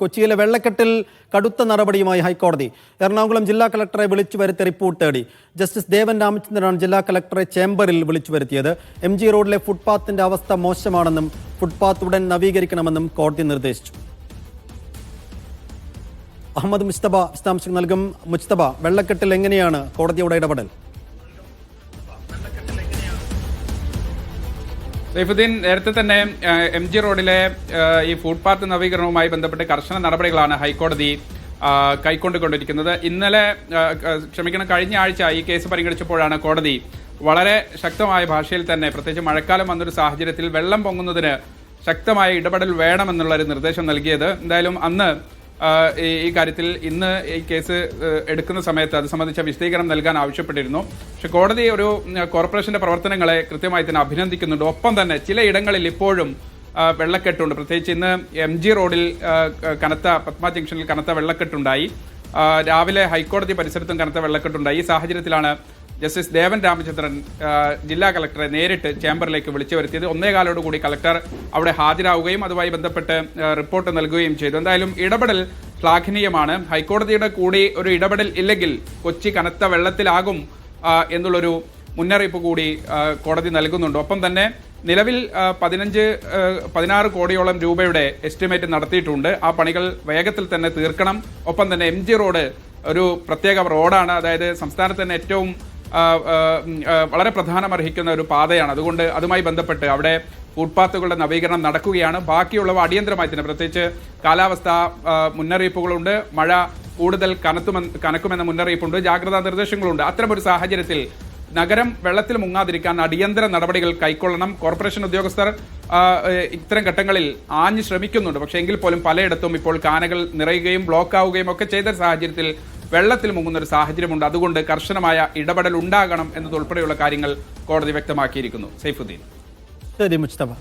കൊച്ചിയിലെ വെള്ളക്കെട്ടിൽ കടുത്ത നടപടിയുമായി ഹൈക്കോടതി. എറണാകുളം ജില്ലാ കളക്ടറെ വിളിച്ചു വരുത്തി റിപ്പോർട്ട് തേടി. ജസ്റ്റിസ് ദേവൻ രാമചന്ദ്രനാണ് ജില്ലാ കളക്ടറെ ചേംബറിൽ വിളിച്ചു വരുത്തിയത്. എം ജി റോഡിലെ ഫുട്പാത്തിന്റെ അവസ്ഥ മോശമാണെന്നും ഫുട്പാത്ത് ഉടൻ നവീകരിക്കണമെന്നും കോടതി നിർദ്ദേശിച്ചു. അഹമ്മദ് മുസ്തബ വിശദാംശങ്ങൾ നൽകും. മുസ്തബ വെള്ളക്കെട്ടിൽ എങ്ങനെയാണ് കോടതിയുടെ ഇടപെടൽ? സൈഫുദ്ദീൻ നേരത്തെ തന്നെ എം ജി റോഡിലെ ഈ ഫുട്പാത്ത് നവീകരണവുമായി ബന്ധപ്പെട്ട് കർശന നടപടികളാണ് ഹൈക്കോടതി കൈക്കൊണ്ടുകൊണ്ടിരിക്കുന്നത്. ഇന്നലെ ക്ഷമിക്കണം കഴിഞ്ഞ ആഴ്ച ഈ കേസ് പരിഗണിച്ചപ്പോഴാണ് കോടതി വളരെ ശക്തമായ ഭാഷയിൽ തന്നെ പ്രത്യേകിച്ച് മഴക്കാലം വന്നൊരു സാഹചര്യത്തിൽ വെള്ളം പൊങ്ങുന്നതിന് ശക്തമായ ഇടപെടൽ വേണമെന്നുള്ള ഒരു നിർദ്ദേശം നൽകിയത്. എന്തായാലും അന്ന് ഈ കാര്യത്തിൽ ഇന്ന് ഈ കേസ് എടുക്കുന്ന സമയത്ത് അത് സംബന്ധിച്ച വിശദീകരണം നൽകാൻ ആവശ്യപ്പെട്ടിരുന്നു. പക്ഷെ കോടതി ഒരു കോർപ്പറേഷന്റെ പ്രവർത്തനങ്ങളെ കൃത്യമായി തന്നെ അഭിനന്ദിക്കുന്നുണ്ട്. ഒപ്പം തന്നെ ചിലയിടങ്ങളിൽ ഇപ്പോഴും വെള്ളക്കെട്ടുണ്ട്. പ്രത്യേകിച്ച് ഇന്ന് എം ജി റോഡിൽ കനത്ത പത്മ ജംഗ്ഷനിൽ കനത്ത വെള്ളക്കെട്ടുണ്ടായി. രാവിലെ ഹൈക്കോടതി പരിസരത്തും കനത്ത വെള്ളക്കെട്ടുണ്ടായി. ഈ സാഹചര്യത്തിലാണ് ജസ്റ്റിസ് ദേവൻ രാമചന്ദ്രൻ ജില്ലാ കളക്ടറെ നേരിട്ട് ചേംബറിലേക്ക് വിളിച്ചു വരുത്തിയത്. ഒന്നേകാലോടുകൂടി കളക്ടർ അവിടെ ഹാജരാവുകയും അതുമായി ബന്ധപ്പെട്ട് റിപ്പോർട്ട് നൽകുകയും ചെയ്തു. എന്തായാലും ഇടപെടൽ ശ്ലാഘനീയമാണ്. ഹൈക്കോടതിയുടെ കൂടി ഒരു ഇടപെടൽ ഇല്ലെങ്കിൽ കൊച്ചി കനത്ത വെള്ളത്തിലാകും എന്നുള്ളൊരു മുന്നറിയിപ്പ് കൂടി കോടതി നൽകുന്നുണ്ട്. ഒപ്പം തന്നെ നിലവിൽ പതിനഞ്ച് പതിനാറ് കോടിയോളം രൂപയുടെ എസ്റ്റിമേറ്റ് നടത്തിയിട്ടുണ്ട്. ആ പണികൾ വേഗത്തിൽ തന്നെ തീർക്കണം. ഒപ്പം തന്നെ എം റോഡ് ഒരു പ്രത്യേക റോഡാണ്. അതായത് സംസ്ഥാനത്ത് തന്നെ ഏറ്റവും വളരെ പ്രധാനമർഹിക്കുന്ന ഒരു പാതയാണ്. അതുകൊണ്ട് അതുമായി ബന്ധപ്പെട്ട് അവിടെ ഫുട്പാത്തുകളുടെ നവീകരണം നടക്കുകയാണ്. ബാക്കിയുള്ളവ അടിയന്തരമായി തന്നെ. പ്രത്യേകിച്ച് കാലാവസ്ഥ മുന്നറിയിപ്പുകളുണ്ട്. മഴ കൂടുതൽ കനത്തുമെന്ന് കനക്കുമെന്ന മുന്നറിയിപ്പുണ്ട്. ജാഗ്രതാ നിർദ്ദേശങ്ങളുണ്ട്. അത്തരമൊരു സാഹചര്യത്തിൽ നഗരം വെള്ളത്തിൽ മുങ്ങാതിരിക്കാൻ അടിയന്തര നടപടികൾ കൈക്കൊള്ളണം. കോർപ്പറേഷൻ ഉദ്യോഗസ്ഥർ ഇത്തരം ഘട്ടങ്ങളിൽ ആഞ്ഞ് ശ്രമിക്കുന്നുണ്ട്. പക്ഷേ എങ്കിൽ പോലും പലയിടത്തും ഇപ്പോൾ കാനകൾ നിറയുകയും ബ്ലോക്ക് ആവുകയും ഒക്കെ ചെയ്ത സാഹചര്യത്തിൽ വെള്ളത്തിൽ മുങ്ങുന്ന ഒരു സാഹചര്യമുണ്ട്. അതുകൊണ്ട് കർശനമായ ഇടപെടൽ ഉണ്ടാകണം എന്നതുൾപ്പെടെയുള്ള കാര്യങ്ങൾ കോടതി വ്യക്തമാക്കിയിരിക്കുന്നു. സൈഫുദ്ദീൻ. ശരി മുസ്തബ